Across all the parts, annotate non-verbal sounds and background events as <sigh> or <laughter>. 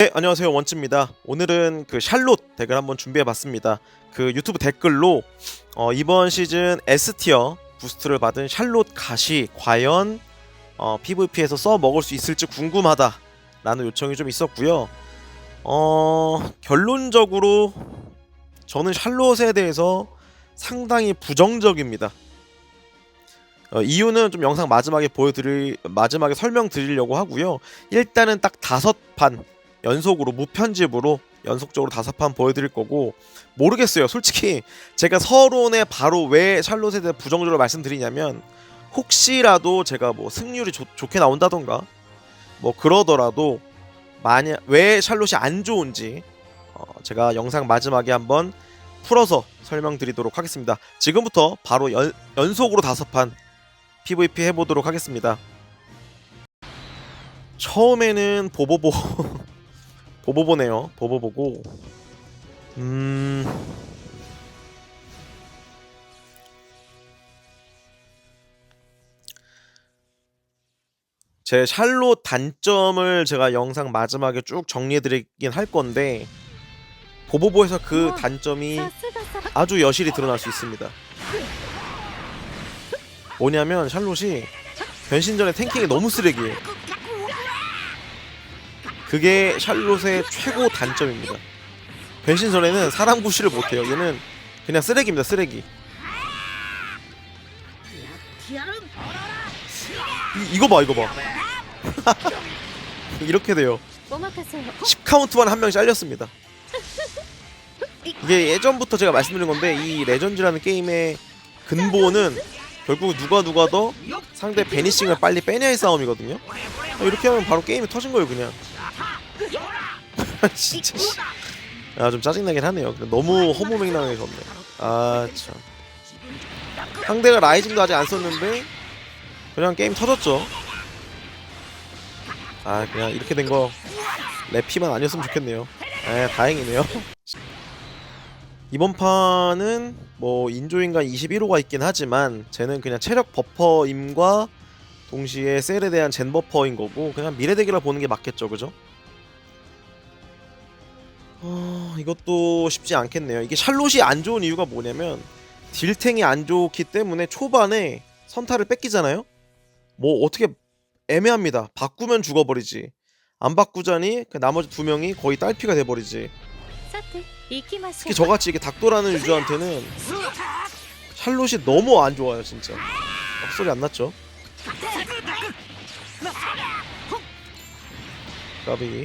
네, 안녕하세요 원츠입니다. 오늘은 그 샬롯 덱을 한번 준비해봤습니다. 그 유튜브 댓글로 어, 이번 시즌 S티어 부스트를 받은 샬롯 갓이 과연 어, PVP에서 써 먹을 수 있을지 궁금하다라는 요청이 좀 있었고요. 어, 결론적으로 저는 샬롯에 대해서 상당히 부정적입니다. 어, 이유는 좀 영상 마지막에 보여드릴 마지막에 설명드리려고 하고요. 일단은 딱 다섯 판 연속으로 무편집으로 연속적으로 다섯 판 보여드릴 거고 모르겠어요. 솔직히 제가 서론에 바로 왜 샬롯에 대해 부정적으로 말씀드리냐면 혹시라도 제가 뭐 승률이 좋, 좋게 나온다던가 뭐 그러더라도 만약 왜 샬롯이 안 좋은지 어, 제가 영상 마지막에 한번 풀어서 설명드리도록 하겠습니다. 지금부터 바로 연, 연속으로 다섯 판 PVP 해보도록 하겠습니다. 처음에는 보보보 보보 보네요. 보보 보고 음. 제 샬롯 단점을 제가 영상 마지막에 쭉 정리해드리긴 할 건데 보보보에서 그 단점이 아주 여실히 드러날 수 있습니다. 뭐냐면 샬롯이 변신 전에 탱킹이 너무 쓰레기예요. 그게 샬롯의 최고 단점입니다. 변신전에는 사람 구실을 못해요. 얘는 그냥 쓰레기입니다. 쓰레기. 이, 이거 봐 이거 봐. <laughs> 이렇게 돼요. 10카운트만 한 명씩 잘렸습니다. 이게 예전부터 제가 말씀드린 건데 이 레전드라는 게임의 근본은 결국 누가 누가 더 상대 베니싱을 빨리 빼냐의 싸움이거든요. 이렇게 하면 바로 게임이 터진 거예요 그냥. <laughs> 진짜 씨. 아, 좀 짜증나긴 하네요. 너무 허무맹랑하게 졌네. 아, 참. 상대가 라이징도 아직 안 썼는데 그냥 게임 터졌죠. 아, 그냥 이렇게 된 거 래피만 아니었으면 좋겠네요. 에 다행이네요. 이번 판은 뭐 인조인간 21호가 있긴 하지만 쟤는 그냥 체력 버퍼임과 동시에 셀에 대한 젠 버퍼인 거고 그냥 미래 대결을 보는 게 맞겠죠, 그죠? 어, 이것도 쉽지 않겠네요. 이게 샬롯이 안 좋은 이유가 뭐냐면 딜탱이 안 좋기 때문에 초반에 선타를 뺏기잖아요. 뭐 어떻게 애매합니다. 바꾸면 죽어버리지. 안 바꾸자니 그 나머지 두 명이 거의 딸피가 돼버리지. 특히 저같이 이게 닥도라는 유저한테는 샬롯이 너무 안 좋아요 진짜. 목소리 안 났죠? 까비.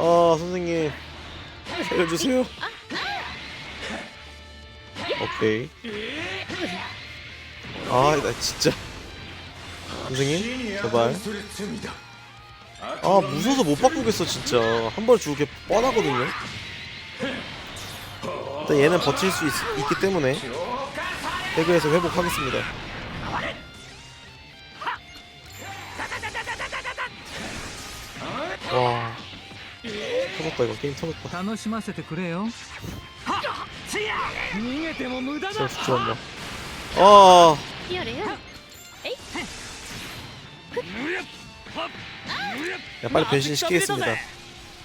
아 선생님 살려주세요. 오케이. 아, 나 진짜 선생님 제발. 아 무서워서 못 바꾸겠어 진짜. 한 번에 죽을 게 뻔하거든요. 일단 얘는 버틸 수 있, 있기 때문에 태그에서 회복하겠습니다. 터졌다 이거 게임 터졌다 楽しませてくれよ逃げても無駄 제가 죽지 않나 아 よれよ 야, 빨리 변신 시키겠습니다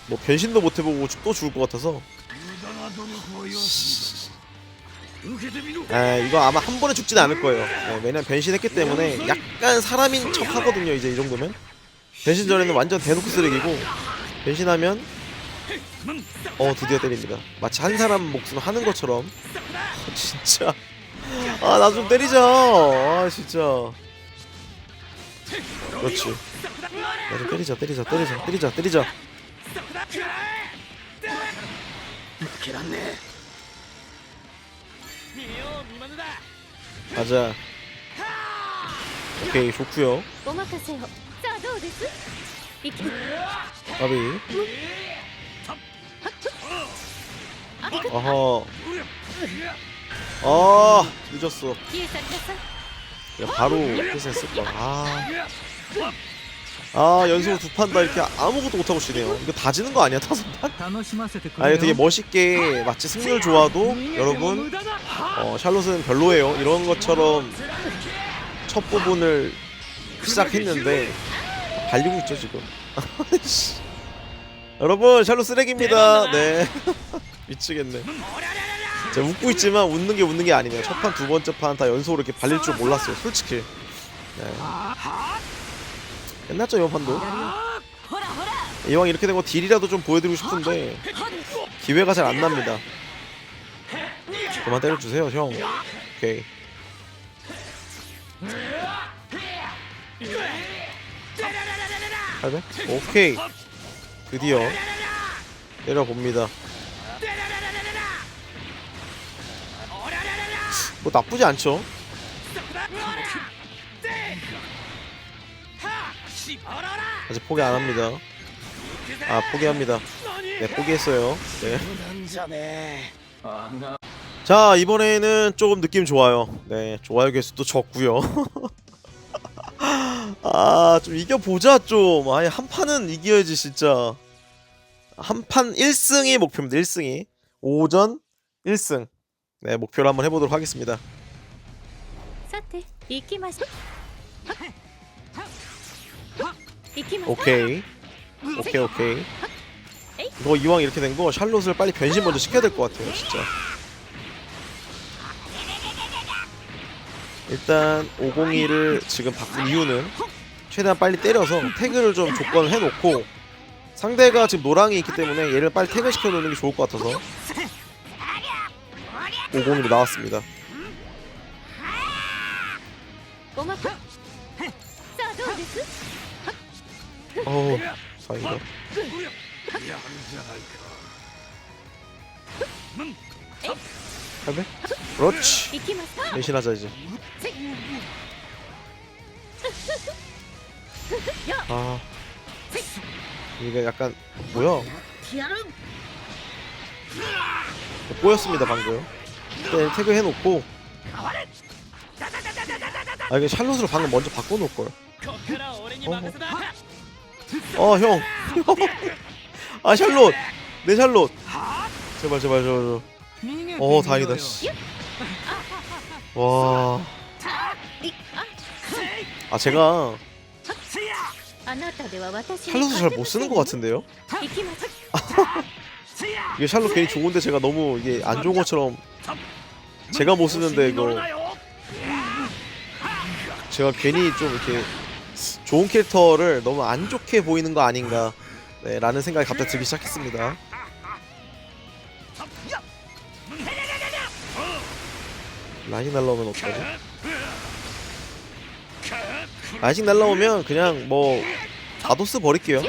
뭐 변신도 못 해보고 죽- 또 죽을 것 같아서 아 이거 아마 한 번에 죽진 않을 거예요 네, 왜냐면 변신했기 때문에 약간 사람인 척 하거든요 이제 이 정도면 변신 전에는 완전 대놓고 쓰레기고 변신하면 어 드디어 때립니다 마치 한 사람 목숨 하는 것처럼 <laughs> 아, 진짜 아 나 좀 때리자 아 진짜 그렇지 나 좀 때리자 때리자 때리자 때리자 때리자 가자 오케이 좋구요 お任せをさあどうです行き 까비 어허. 아 늦었어. 야, 바로 패스했을 걸. 아. 아 연속으로 두 판 다 이렇게 아무것도 못하고 쉬네요 이거 다 지는 거 아니야 다섯 판? 아 이거 되게 멋있게 마치 승률 좋아도 여러분 어, 샬롯은 별로예요 이런 것처럼 첫 부분을 시작했는데 달리고 있죠 지금 <laughs> 여러분 샬롯 쓰레기입니다. 네. <laughs> 미치겠네. 제가 웃고 있지만 웃는 게 웃는 게 아니네요. 첫 판 두 번째 판 다 연속으로 이렇게 발릴 줄 몰랐어요 솔직히. 네. 끝났죠 이번 판도? 이왕 이렇게 된 거 딜이라도 좀 보여드리고 싶은데 기회가 잘 안 납니다. 그만 때려주세요 형. 오케이. 할배? 오케이 드디어 때려봅니다. 뭐 나쁘지 않죠? 아직 포기 안 합니다. 아 포기합니다. 네 포기했어요. 네. 자 이번에는 조금 느낌 좋아요. 네 좋아요 개수도 적고요 아 좀 이겨보자 좀 아예 한 판은 이겨야지 진짜 한 판 1승이 목표입니다 1승이 오전 1승 네 목표를 한번 해보도록 하겠습니다 さて行きましょう行きましょう 오케이 오케이 오케이 이거 이왕 이렇게 된 거 샬롯을 빨리 변신 먼저 시켜야 될 것 같아요 진짜 일단 502를 지금 바꾼 이유는 최대한 빨리 때려서 태그를 좀 조건을 해놓고 상대가 지금 노랑이 있기 때문에 얘를 빨리 태그 시켜놓는 게 좋을 것 같아서 5공으로 나왔습니다. 어우 사이다. 할배? 그렇지. 내신하자 이제. 아 이게 약간 뭐야? 꼬였습니다 방금. 네, 태그 해놓고. 아 이게 샬롯으로 방금 먼저 바꿔놓을 걸. 어, 어. 아, 형. 아 샬롯 내 샬롯. 제발 제발 제발. 제발. 어 다행이다. 씨. 와. 아 제가 샬롯을 잘 못 쓰는 것 같은데요? 이게 샬롯 괜히 좋은데 제가 너무 이게 안 좋은 것처럼 제가 못 쓰는데 이거 제가 괜히 좀 이렇게 좋은 캐릭터를 너무 안 좋게 보이는 거 아닌가 네, 라는 생각이 갑자기 들기 시작했습니다 라이 날라오면 어떡하지? 아직 날라오면 그냥 뭐 다도스 버릴게요.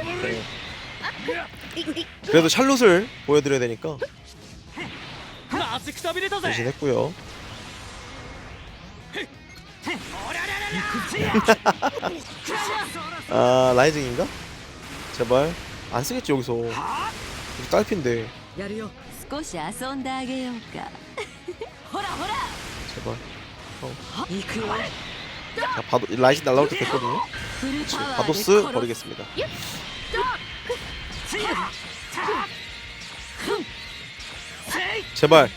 그래도 샬롯을 보여드려야 되니까. 대신 했고요. <laughs> 아 라이징인가? 제발. 안 쓰겠지 여기서. 여기 딸핀데. <laughs> 제발. 어. 자, 봐도 라이징 날라올 때 됐거든요. 바도스 버리겠습니다. 제발.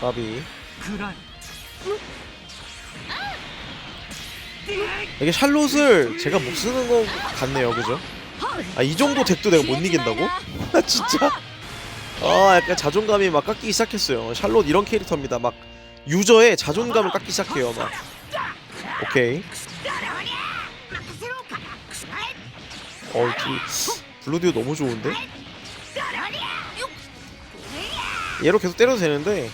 바비. 이게 샬롯을 제가 못 쓰는 것 같네요 그죠? 아 이 정도 덱도 내가 못 이긴다고? 나 <laughs> 진짜? 아 약간 자존감이 막 깎기 시작했어요. 샬롯 이런 캐릭터입니다. 막 유저의 자존감을 깎기 시작해요 막. 오케이. 어, 이 블루디오 너무 좋은데? 얘로 계속 때려도 되는데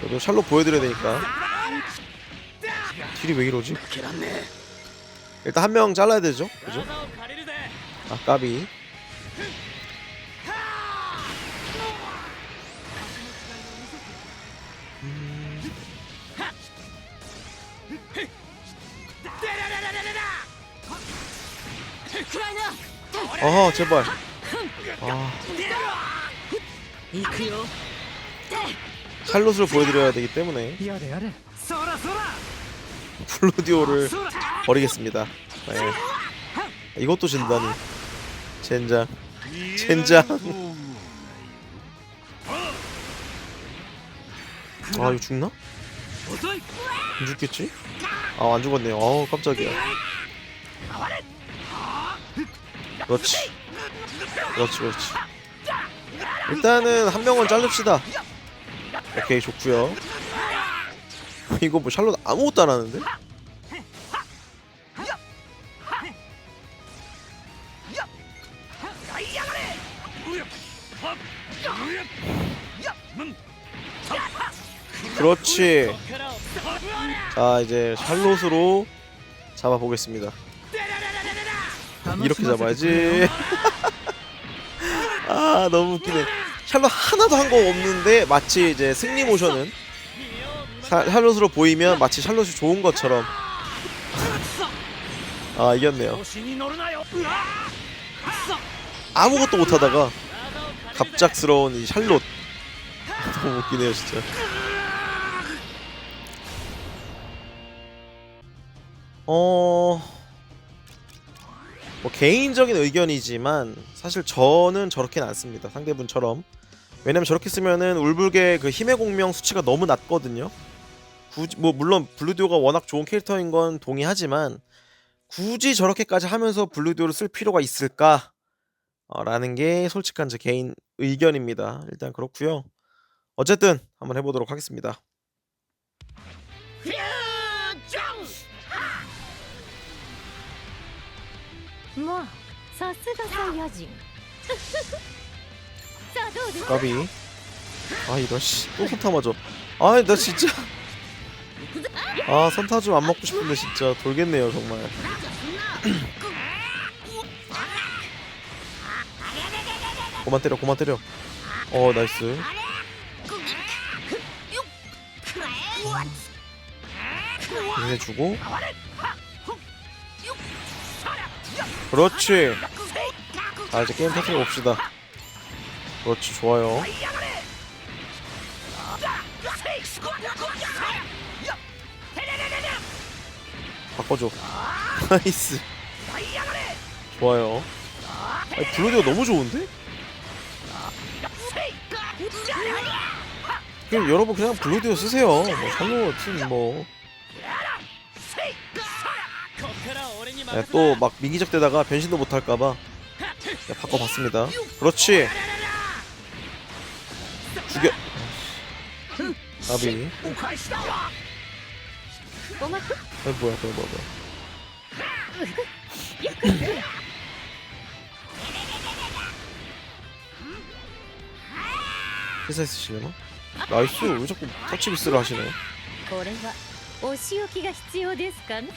그래도 샬로 보여드려야 되니까 딜이 왜 이러지? 일단 한 명 잘라야 되죠? 그죠? 아 까비 어허 제발. 아. 칼롯을 보여드려야 되기 때문에 블루디오를 버리겠습니다. 네. 이것도 진다니 젠장. 젠장. 아 이거 죽나? 죽겠지? 아 안 죽었네요. 어우 깜짝이야. 그렇지. 그렇지 그렇지. 일단은 한 명은 자릅시다. 오케이 좋구요. <laughs> 이거 뭐 샬롯 아무것도 안 하는데? 그렇지. 자 이제 샬롯으로 잡아보겠습니다 이렇게 잡아야지. <laughs> 아 너무 웃기네. 샬롯 하나도 한 거 없는데 마치 이제 승리 모션은 사, 샬롯으로 보이면 마치 샬롯이 좋은 것처럼. 아 이겼네요? 아무것도 못하다가 갑작스러운 이 샬롯. <laughs> 너무 웃기네요 진짜. 어... 뭐 개인적인 의견이지만 사실 저는 저렇게는 안 씁니다 상대분처럼 왜냐면 저렇게 쓰면은 울불의 그 힘의 공명 수치가 너무 낮거든요 굳이 뭐 물론 블루디오가 워낙 좋은 캐릭터인 건 동의하지만 굳이 저렇게까지 하면서 블루디오를 쓸 필요가 있을까 어, 라는 게 솔직한 제 개인 의견입니다. 일단 그렇고요. 어쨌든 한번 해보도록 하겠습니다. まあさすがサイヤ人<laughs> さあどうですか 까비. 아 이런 씨또 선타 맞아. 아나 진짜. 아 선타 좀 안 먹고 싶은데 진짜 돌겠네요 정말. <clears throat> 고만 때려 고만 때려. 어 나이스. 이제 주고. 그렇지. 자 이제 게임 터트려 봅시다. 그렇지 좋아요. 바꿔줘. <laughs> 나이스. 좋아요. 아니, 블루디오 너무 좋은데? 그럼 여러분 그냥 블루디오 쓰세요. 뭐 샬롯은 뭐. 또막 민기적 되다가 변신도 못할까봐 네, 바꿔봤습니다. 그렇지. 죽여. 아비. おま 아 뭐야 뭐야 뭐야 뭐야. 회사에 쓰시려나? 나이스 왜 자꾸 터치 미스를 하시네 これはお仕置きが必要ですかね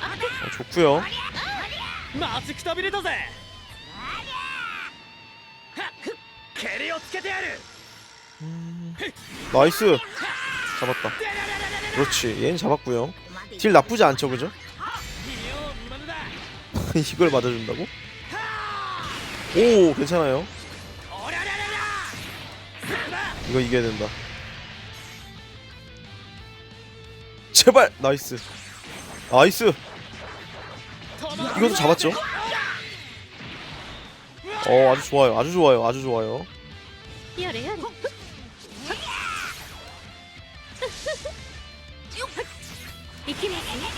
아, 좋고요. 음, 나이스. 잡았다. 그렇지. 얘는 잡았구요 딜 나쁘지 않죠, 그죠? <laughs> 이걸 맞아준다고? 오, 괜찮아요. 이거 이겨야 된다. 제발. 나이스. 나이스. 이것도 잡았죠? 어 아주 좋아요. 아주 좋아요. 아주 좋아요.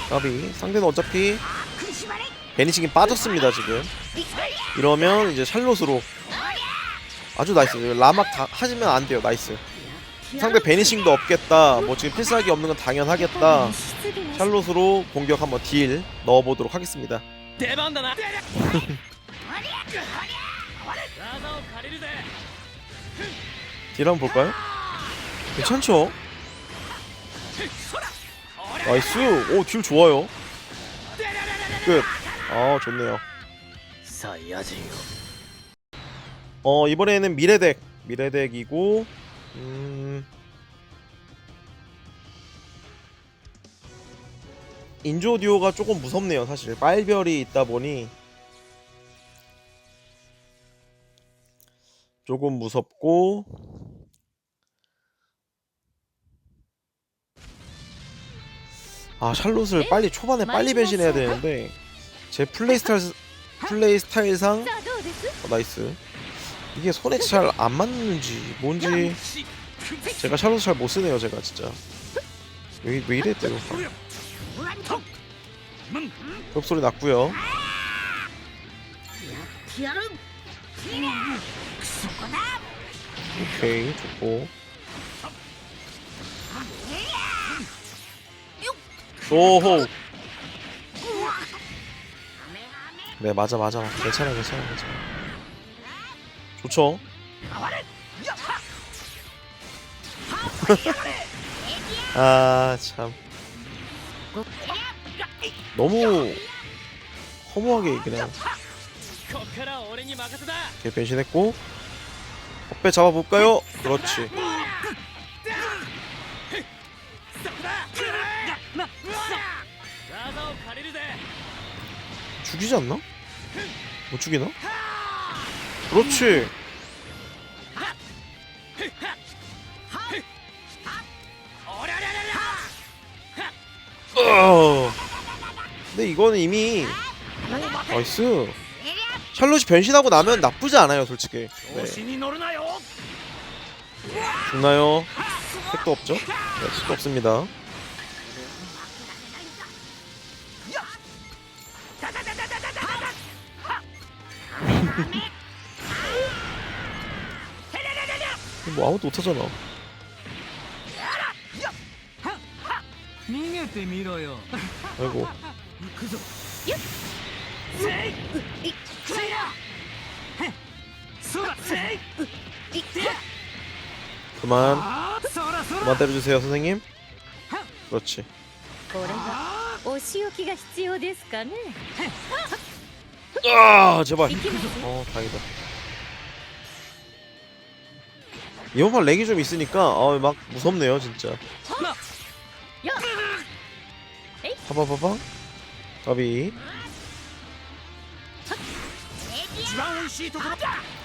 까비. 상대는 어차피 베니싱이 빠졌습니다 지금. 이러면 이제 샬롯으로. 아주 나이스. 라막 다 하시면 안 돼요. 나이스. 상대 베니싱도 없겠다 뭐 지금 필살기 없는 건 당연하겠다 샬롯으로 공격 한번 딜 넣어보도록 하겠습니다 딜 한번 볼까요? 괜찮죠? 나이스! 오, 딜 좋아요. 끝. 아, 좋네요. 어, 이번에는 미래덱. 미래덱이고 음. 인조 듀오가 조금 무섭네요 사실. 빨별이 있다 보니 조금 무섭고 아 샬롯을 빨리 초반에 빨리 배신해야 되는데 제 플레이 스타일 플레이 스타일상 어, 나이스. 이게 손에 잘 안 맞는지 뭔지 제가 샬롯 잘 못 쓰네요 제가 진짜. 왜, 왜 이래 또 흡소리 났고요. 오케이 좋고. 오호. 네 맞아 맞아. 괜찮아 괜찮아 괜찮아 좋죠. <laughs> 아 참. 너무 허무하게 그냥 이렇게 변신했고 어빼 잡아볼까요? 그렇지 죽이지 않나? 못 죽이나? 그렇지. 어. 근데 이거는 이미 나이스 샬롯이 변신하고 나면 나쁘지 않아요 솔직히 네. 죽나요? 택도 없죠? 네, 택도 없습니다 <laughs> 뭐 아무도 못하잖아 逃げてみろよ 아이고 行くぞせいいそうだせい 그만 あーそらそら 그만 때려주세요 선생님 그렇지 これはお仕置きが必要ですかね 아 제발 行きます 어 다행이다 이번 판 렉이 좀 있으니까 어, 아막 무섭네요 진짜. 파바바바 까비.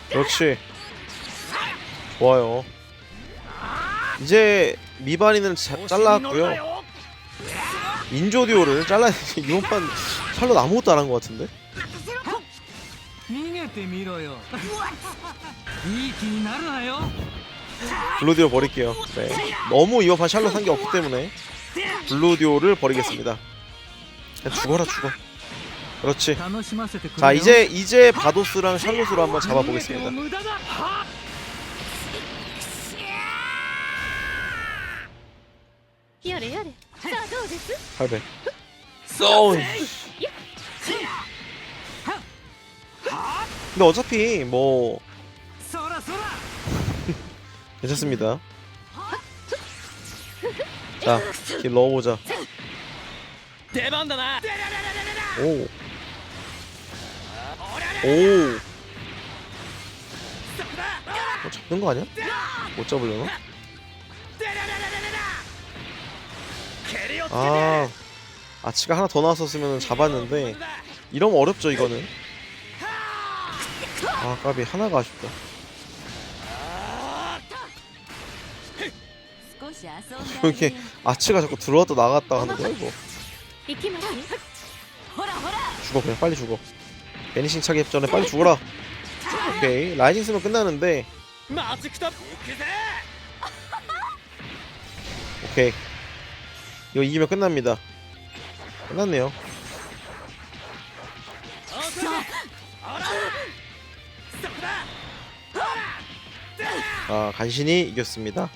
그렇지 좋아요. 이제 미바리는 잘랐고요. 인조디오를 잘라 이번 판 샬롯 아무것도 안 한 것 같은데? 블루디오 버릴게요. 네. 너무 이어판 샬롯 한 게 없기 때문에 블루디오를 버리겠습니다. 죽어라 죽어. 그렇지. 자 이제 이제 바도스랑 샬롯으로 한번 잡아보겠습니다. 할배 쏘 근데 어차피 뭐 괜찮습니다. 자, 길 넣어보자. 오. 오. 어, 잡는 거 아니야? 못 잡으려나? 아, 아치가 하나 더 나왔었으면 잡았는데 이러면 어렵죠 이거는. 아, 까비 하나가 아쉽다. 이렇게 아치가 자꾸 들어왔다 나갔다 하는데 이거. 죽어 그냥 빨리 죽어. 베니싱 차기 전에 빨리 죽어라. 오케이 라이징 쓰면 끝나는데. 오케이. 이거 이기면 끝납니다. 끝났네요. 아 간신히 이겼습니다.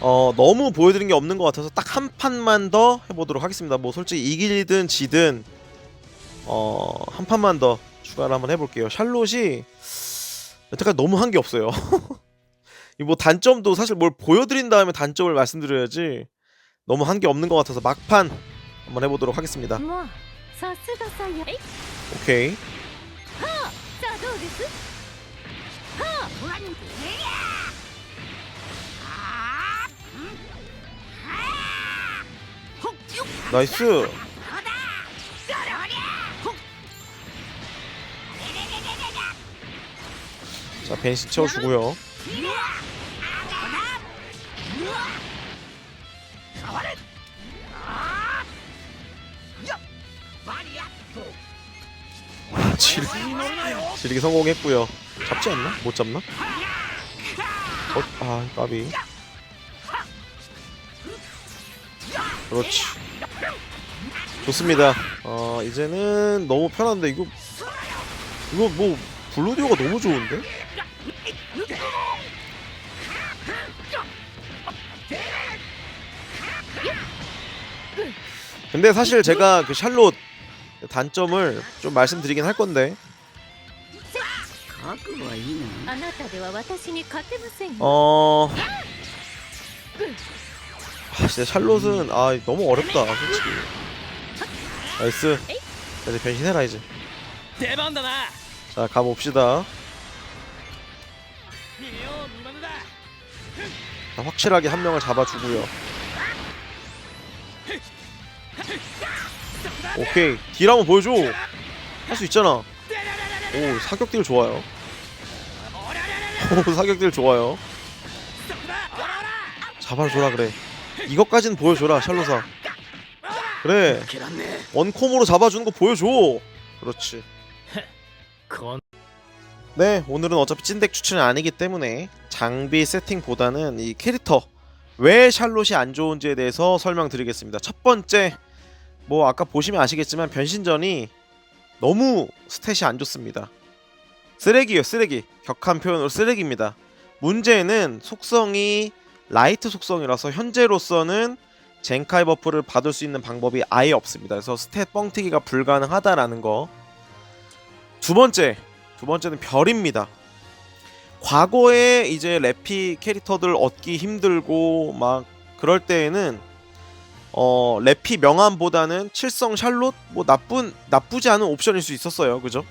어, 너무 보여드린 게 없는 것 같아서 딱 한 판만 더 해보도록 하겠습니다. 뭐 솔직히 이기든 지든 어, 한 판만 더 추가를 한번 해볼게요. 샬롯이 여태까지 너무 한 게 없어요. <laughs> 이뭐 단점도 사실 뭘 보여드린 다음에 단점을 말씀드려야지 너무 한 게 없는 것 같아서 막판 한번 해보도록 하겠습니다. 뭐, 오케이. 나이스. 자 벤시 채워주고요. 아, 질, 지르기 성공했고요. 잡지 않나? 못 잡나? 어, 아 까비. 그렇지 좋습니다. 어, 이제는 너무 편한데 이거 이거 뭐 블루디오가 너무 좋은데? 근데 사실 제가 그 샬롯 단점을 좀 말씀드리긴 할 건데 어... 아 진짜 샬롯은 아 너무 어렵다 솔직히 나이스. 자, 이제 변신해라 이제. 자 가봅시다. 자, 확실하게 한 명을 잡아주고요. 오케이. 딜 한번 보여줘. 할 수 있잖아. 오 사격딜 좋아요. <laughs> 오 사격딜 좋아요. 잡아줘라 그래. 이것까진 보여줘라 샬로사 그래. 개났네. 원콤으로 잡아주는 거 보여줘. 그렇지. 그건. 네 오늘은 어차피 찐덱 추천은 아니기 때문에 장비 세팅보다는 이 캐릭터 왜 샬롯이 안 좋은지에 대해서 설명드리겠습니다. 첫 번째 뭐 아까 보시면 아시겠지만 변신전이 너무 스탯이 안 좋습니다. 쓰레기요 쓰레기. 격한 표현으로 쓰레기입니다. 문제는 속성이 라이트 속성이라서 현재로서는 젠카이 버프를 받을 수 있는 방법이 아예 없습니다. 그래서 스탯 뻥튀기가 불가능하다라는 거. 두 번째, 두 번째는 별입니다. 과거에 이제 래피 캐릭터들 얻기 힘들고 막 그럴 때에는 어 래피 명함보다는 칠성 샬롯 뭐 나쁜 나쁘지 않은 옵션일 수 있었어요. 그죠?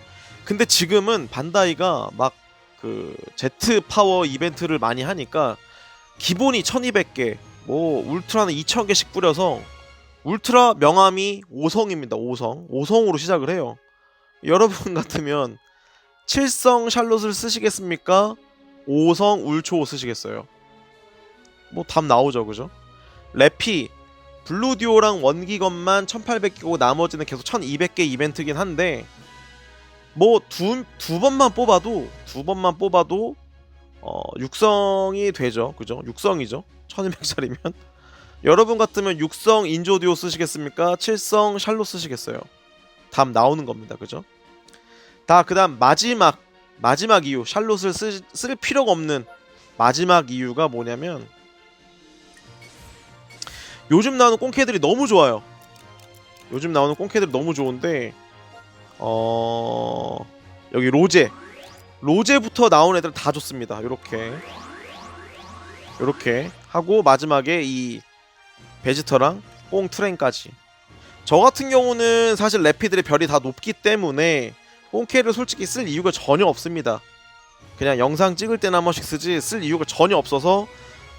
근데 지금은 반다이가 막 그 제트 파워 이벤트를 많이 하니까 기본이 1200개, 뭐 울트라는 2000개씩 뿌려서 울트라 명함이 5성입니다. 5성. 5성으로 시작을 해요. 여러분 <laughs> 같으면 7성 샬롯을 쓰시겠습니까? 5성 울초 쓰시겠어요? 뭐 답 나오죠, 그죠? 래피 블루듀오랑 원기건만 1800개고 나머지는 계속 1200개 이벤트긴 한데 뭐 두 두 번만 뽑아도 두 번만 뽑아도 어 육성이 되죠. 그죠? 육성이죠. 1200짜리면 <laughs> 여러분 같으면 6성 인조듀오 쓰시겠습니까? 7성 샬롯 쓰시겠어요? 답 나오는 겁니다. 그죠? 다 그다음 마지막 마지막 이유 샬롯을 쓸, 쓸 필요가 없는 마지막 이유가 뭐냐면 요즘 나오는 꽁캐들이 너무 좋아요. 요즘 나오는 꽁캐들이 너무 좋은데 어 여기 로제 로제부터 나온 애들 다 좋습니다. 요렇게 요렇게 하고 마지막에 이 베지터랑 꽁 트레인까지 저 같은 경우는 사실 래피들의 별이 다 높기 때문에 꽁캐를 솔직히 쓸 이유가 전혀 없습니다. 그냥 영상 찍을 때나 한 번씩 쓰지 쓸 이유가 전혀 없어서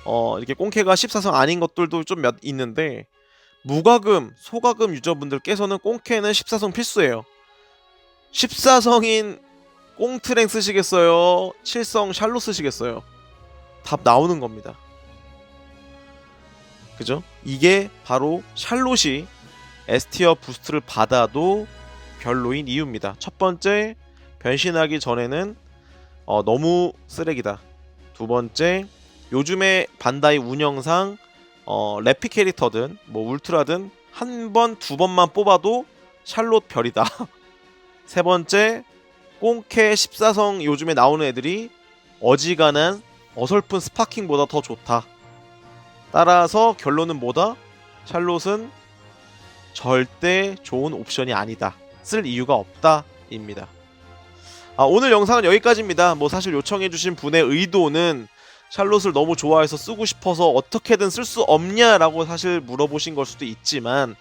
어 이렇게 꽁캐가 14성 아닌 것들도 좀 몇 있는데 무과금, 소과금 유저분들께서는 꽁캐는 14성 필수예요. 14성인 꽁트랭 쓰시겠어요? 7성 샬롯 쓰시겠어요? 답 나오는 겁니다. 그죠? 이게 바로 샬롯이 S티어 부스트를 받아도 별로인 이유입니다. 첫 번째, 변신하기 전에는 어, 너무 쓰레기다. 두 번째, 요즘에 반다이 운영상 어, 래피 캐릭터든 뭐 울트라든 한 번, 두 번만 뽑아도 샬롯 별이다. <laughs> 세 번째, 꽁캐 14성 요즘에 나오는 애들이 어지간한 어설픈 스파킹보다 더 좋다. 따라서 결론은 뭐다? 샬롯은 절대 좋은 옵션이 아니다. 쓸 이유가 없다 입니다. 아, 오늘 영상은 여기까지입니다. 뭐 사실 요청해주신 분의 의도는 샬롯을 너무 좋아해서 쓰고 싶어서 어떻게든 쓸 수 없냐라고 사실 물어보신 걸 수도 있지만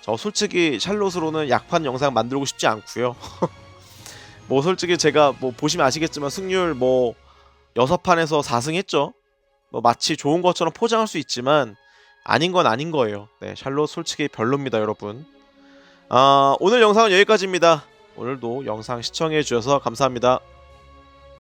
저 솔직히 샬롯으로는 약판 영상 만들고 싶지 않고요. <laughs> 뭐 솔직히 제가 뭐 보시면 아시겠지만 승률 뭐 6판에서 4승 했죠. 뭐 마치 좋은 것처럼 포장할 수 있지만 아닌 건 아닌 거예요. 네, 샬롯 솔직히 별로입니다, 여러분. 아, 오늘 영상은 여기까지입니다. 오늘도 영상 시청해 주셔서 감사합니다.